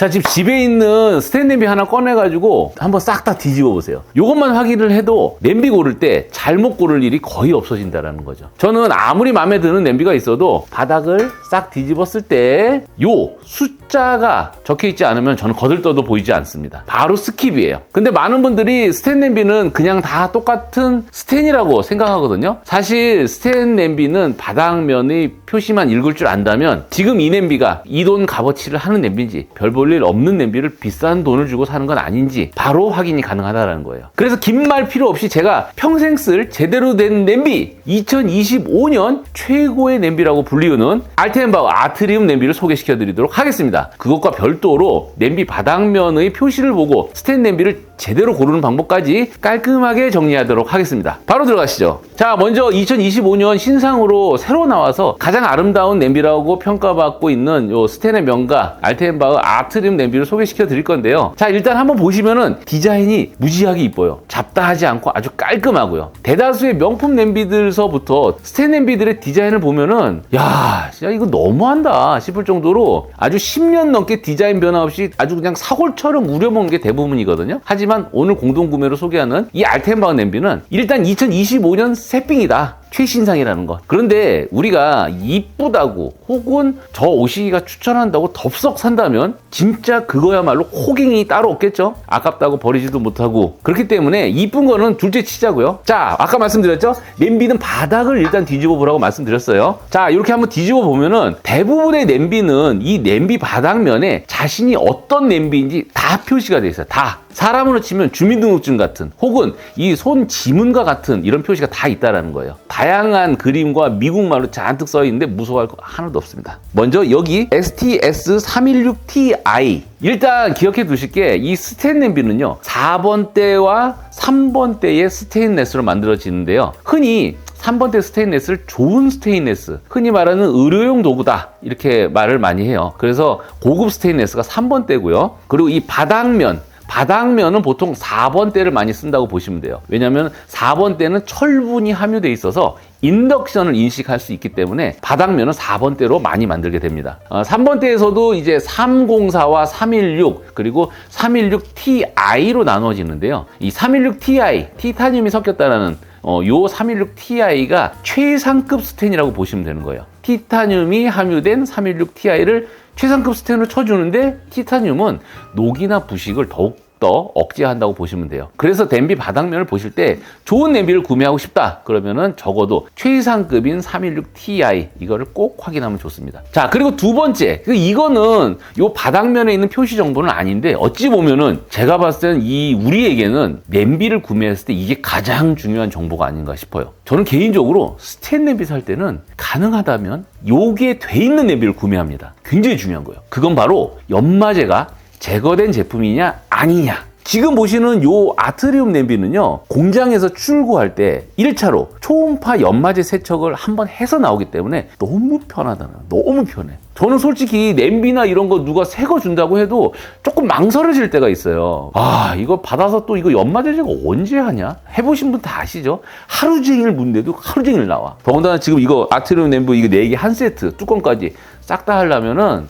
자, 지금 집에 있는 스탠 냄비 하나 꺼내가지고 한번 싹 다 뒤집어 보세요. 이것만 확인을 해도 냄비 고를 때 잘못 고를 일이 거의 없어진다라는 거죠. 저는 아무리 마음에 드는 냄비가 있어도 바닥을 싹 뒤집었을 때 요 숫자가 적혀 있지 않으면 저는 거들떠도 보이지 않습니다. 바로 스킵이에요. 근데 많은 분들이 스탠 냄비는 그냥 다 똑같은 스탠이라고 생각하거든요. 사실 스탠 냄비는 바닥면의 표시만 읽을 줄 안다면 지금 이 냄비가 이 돈 값어치를 하는 냄비인지 별볼 일 없는 냄비를 비싼 돈을 주고 사는 건 아닌지 바로 확인이 가능하다는 거예요. 그래서 긴 말 필요 없이 제가 평생 쓸 제대로 된 냄비 2025년 최고의 냄비라고 불리우는 알텐바우 아트리움 냄비를 소개시켜 드리도록 하겠습니다. 그것과 별도로 냄비 바닥면의 표시를 보고 스탠 냄비를 제대로 고르는 방법까지 깔끔하게 정리하도록 하겠습니다. 바로 들어가시죠. 자, 먼저 2025년 신상으로 새로 나와서 가장 아름다운 냄비라고 평가받고 있는 요 스텐의 명가 알텐바우 아트 림 냄비를 소개시켜 드릴 건데요. 자, 일단 한번 보시면은 디자인이 무지하게 이뻐요. 잡다하지 않고 아주 깔끔하고요. 대다수의 명품 냄비들서부터 스텐 냄비들의 디자인을 보면은 야, 진짜 이거 너무한다 싶을 정도로 아주 10년 넘게 디자인 변화 없이 아주 그냥 사골처럼 우려먹는 게 대부분이거든요. 하지만 오늘 공동 구매로 소개하는 이 알텐바우 냄비는 일단 2025년 새삥이다. 최신상이라는 것. 그런데 우리가 이쁘다고 혹은 저 오시기가 추천한다고 덥석 산다면 진짜 그거야말로 호갱이 따로 없겠죠? 아깝다고 버리지도 못하고. 그렇기 때문에 이쁜 거는 둘째 치자고요. 자, 아까 말씀드렸죠? 냄비는 바닥을 일단 뒤집어 보라고 말씀드렸어요. 자, 이렇게 한번 뒤집어 보면은 대부분의 냄비는 이 냄비 바닥면에 자신이 어떤 냄비인지 다 표시가 돼 있어요. 다. 사람으로 치면 주민등록증 같은 혹은 이 손 지문과 같은 이런 표시가 다 있다라는 거예요. 다 양한 그림과 미국말로 잔뜩 써 있는데 무서워할 거 하나도 없습니다. 먼저 여기 STS316TI 일단 기억해 두실 게 이 스텐 냄비는요 4번대와 3번대의 스테인레스로 만들어지는데요 흔히 3번대 스테인레스를 좋은 스테인레스, 흔히 말하는 의료용 도구다. 이렇게 말을 많이 해요. 그래서 고급 스테인레스가 3번대고요. 그리고 이 바닥면, 바닥면은 보통 4번대를 많이 쓴다고 보시면 돼요. 왜냐하면 4번대는 철분이 함유되어 있어서 인덕션을 인식할 수 있기 때문에 바닥면은 4번대로 많이 만들게 됩니다. 어, 3번대에서도 이제 304와 316 그리고 316ti로 나눠지는데요. 이 316ti, 티타늄이 섞였다라는 어, 요 316ti가 최상급 스텐이라고 보시면 되는 거예요. 티타늄이 함유된 316ti를 최상급 스텐으로 쳐주는데 티타늄은 녹이나 부식을 더욱 더 억제한다고 보시면 돼요. 그래서 냄비 바닥면을 보실 때 좋은 냄비를 구매하고 싶다. 그러면은 적어도 최상급인 316ti 이거를 꼭 확인하면 좋습니다. 자, 그리고 두 번째. 그 이거는 요 바닥면에 있는 표시 정보는 아닌데 어찌 보면은 제가 봤을 때는 이 우리에게는 냄비를 구매했을 때 이게 가장 중요한 정보가 아닌가 싶어요. 저는 개인적으로 스텐 냄비 살 때는 가능하다면 요게 돼 있는 냄비를 구매합니다. 굉장히 중요한 거예요. 그건 바로 연마제가 제거된 제품이냐 아니냐. 지금 보시는 요 아트리움 냄비는요 공장에서 출고할 때 1차로 초음파 연마제 세척을 한번 해서 나오기 때문에 너무 편하다는 너무 편해. 저는 솔직히 냄비나 이런 거 누가 새 거 준다고 해도 조금 망설여질 때가 있어요. 아 이거 받아서 또 이거 연마제 제거 언제 하냐? 해보신 분 다 아시죠? 하루 종일 문대도 하루 종일 나와. 더군다나 지금 이거 아트리움 냄비 이거 4개 한 세트 뚜껑까지 싹 다 하려면은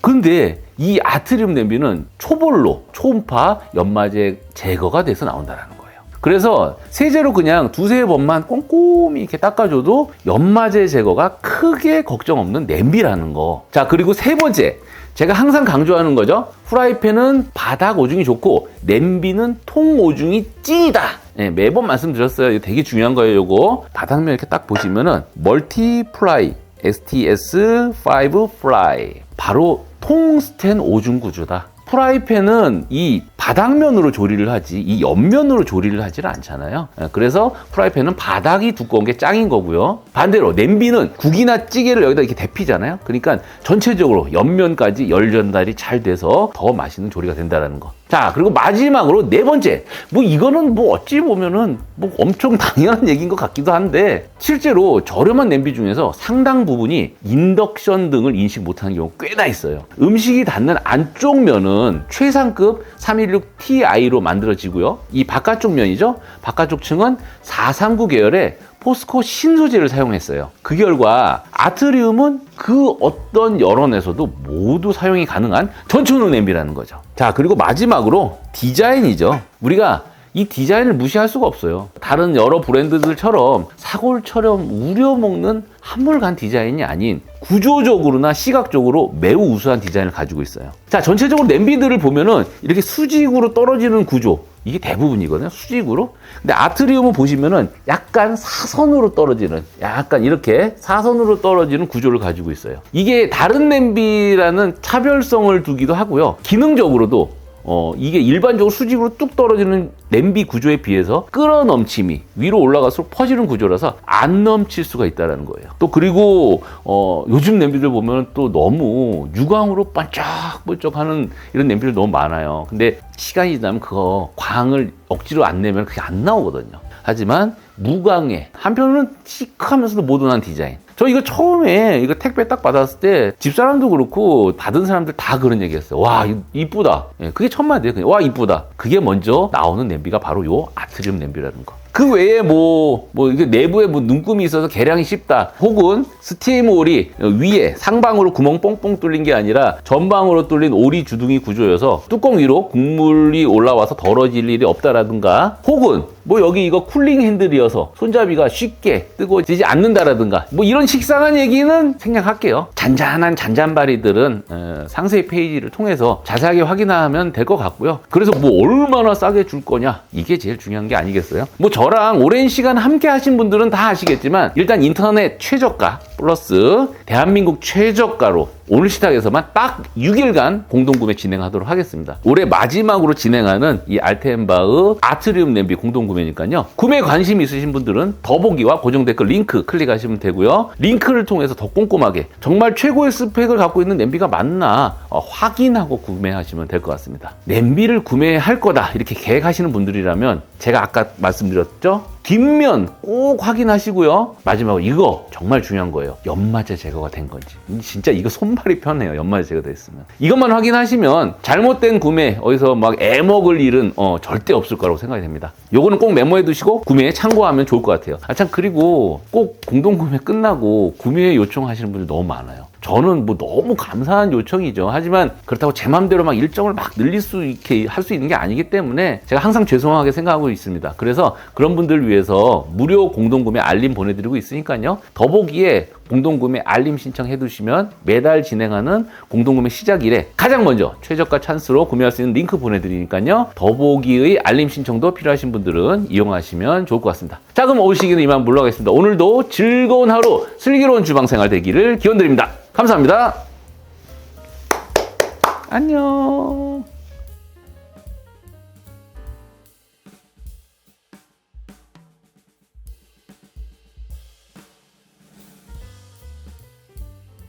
근데 이 아트리움 냄비는 초벌로 초음파 연마제 제거가 돼서 나온다는 거예요. 그래서 세제로 그냥 두세 번만 꼼꼼히 이렇게 닦아줘도 연마제 제거가 크게 걱정 없는 냄비라는 거. 자, 그리고 세 번째. 제가 항상 강조하는 거죠. 후라이팬은 바닥 오중이 좋고 냄비는 통 오중이 찐이다. 네, 매번 말씀드렸어요. 이거 되게 중요한 거예요, 요거. 바닥면 이렇게 딱 보시면은 멀티플라이 STS5 플라이. 바로 통스텐 오중 구조다. 프라이팬은 이 바닥면으로 조리를 하지 이 옆면으로 조리를 하지를 않잖아요. 예, 그래서 프라이팬은 바닥이 두꺼운 게 짱인 거고요. 반대로 냄비는 국이나 찌개를 여기다 이렇게 데피잖아요. 그러니까 전체적으로 옆면까지 열 전달이 잘 돼서 더 맛있는 조리가 된다는 거. 자, 그리고 마지막으로 네 번째. 뭐 이거는 뭐 어찌 보면은 뭐 엄청 당연한 얘기인 것 같기도 한데 실제로 저렴한 냄비 중에서 상당 부분이 인덕션 등을 인식 못하는 경우 꽤나 있어요. 음식이 닿는 안쪽 면은 최상급 316ti로 만들어지고요. 이 바깥쪽 면이죠. 바깥쪽 층은 439 계열의 포스코 신소재를 사용했어요. 그 결과 아트리움은 그 어떤 여론에서도 모두 사용이 가능한 전천후 냄비라는 거죠. 자, 그리고 마지막으로 디자인이죠. 우리가 이 디자인을 무시할 수가 없어요. 다른 여러 브랜드들처럼 사골처럼 우려먹는 한물간 디자인이 아닌 구조적으로나 시각적으로 매우 우수한 디자인을 가지고 있어요. 자, 전체적으로 냄비들을 보면은 이렇게 수직으로 떨어지는 구조. 이게 대부분이거든요. 수직으로. 근데 아트리움을 보시면은 약간 사선으로 떨어지는, 약간 이렇게 사선으로 떨어지는 구조를 가지고 있어요. 이게 다른 냄비라는 차별성을 두기도 하고요. 기능적으로도 어, 이게 일반적으로 수직으로 뚝 떨어지는 냄비 구조에 비해서 끌어 넘침이 위로 올라갈수록 퍼지는 구조라서 안 넘칠 수가 있다는 거예요. 또 그리고 어, 요즘 냄비들 보면 또 너무 유광으로 반짝반짝하는 이런 냄비들 너무 많아요. 근데 시간이 지나면 그거 광을 억지로 안 내면 그게 안 나오거든요. 하지만 무광에 한편으로는 시크하면서도 모던한 디자인. 저 이거 처음에 이거 택배 딱 받았을 때 집사람도 그렇고 받은 사람들 다 그런 얘기 했어요. 와 이- 이쁘다. 예, 그게 첫 마디예요. 와 이쁘다. 그게 먼저 나오는 냄비가 바로 요 아트리움 냄비라는 거. 그 외에 뭐, 뭐, 이게 내부에 뭐 눈금이 있어서 계량이 쉽다. 혹은 스팀 오리 위에 상방으로 구멍 뽕뽕 뚫린 게 아니라 전방으로 뚫린 오리 주둥이 구조여서 뚜껑 위로 국물이 올라와서 덜어질 일이 없다라든가 혹은 뭐 여기 이거 쿨링 핸들이어서 손잡이가 쉽게 뜨거워지지 않는다라든가 뭐 이런 식상한 얘기는 생략할게요. 잔잔한 잔잔바리들은 어, 상세 페이지를 통해서 자세하게 확인하면 될 것 같고요. 그래서 뭐 얼마나 싸게 줄 거냐 이게 제일 중요한 게 아니겠어요? 뭐저 랑 오랜 시간 함께 하신 분들은 다 아시겠지만 일단 인터넷 최저가 플러스 대한민국 최저가로 오늘 시작해서만 딱 6일간 공동구매 진행하도록 하겠습니다. 올해 마지막으로 진행하는 이 알텐바흐 아트리움 냄비 공동구매니까요. 구매 관심 있으신 분들은 더보기와 고정 댓글 링크 클릭하시면 되고요. 링크를 통해서 더 꼼꼼하게 정말 최고의 스펙을 갖고 있는 냄비가 맞나 어, 확인하고 구매하시면 될 것 같습니다. 냄비를 구매할 거다 이렇게 계획하시는 분들이라면 제가 아까 말씀드렸죠? 뒷면 꼭 확인하시고요. 마지막으로 이거 정말 중요한 거예요. 연마제 제거가 된 건지. 진짜 이거 손발이 편해요. 연마제 제거돼 있으면. 이것만 확인하시면 잘못된 구매 어디서 막 애먹을 일은 어, 절대 없을 거라고 생각이 됩니다. 요거는 꼭 메모해 두시고 구매에 참고하면 좋을 것 같아요. 아 참 그리고 꼭 공동 구매 끝나고 구매 요청하시는 분들 너무 많아요. 저는 뭐 너무 감사한 요청이죠. 하지만 그렇다고 제 맘대로 막 일정을 막 늘릴 수 있게 할 수 있는 게 아니기 때문에 제가 항상 죄송하게 생각하고 있습니다. 그래서 그런 분들 위해 서 무료 공동구매 알림 보내드리고 있으니까요. 더보기에 공동구매 알림 신청해 두시면 매달 진행하는 공동구매 시작일에 가장 먼저 최저가 찬스로 구매할 수 있는 링크 보내드리니까요. 더보기의 알림 신청도 필요하신 분들은 이용하시면 좋을 것 같습니다. 자 그럼 올 시기는 이만 물러가겠습니다. 오늘도 즐거운 하루 슬기로운 주방생활 되기를 기원드립니다. 감사합니다. 안녕.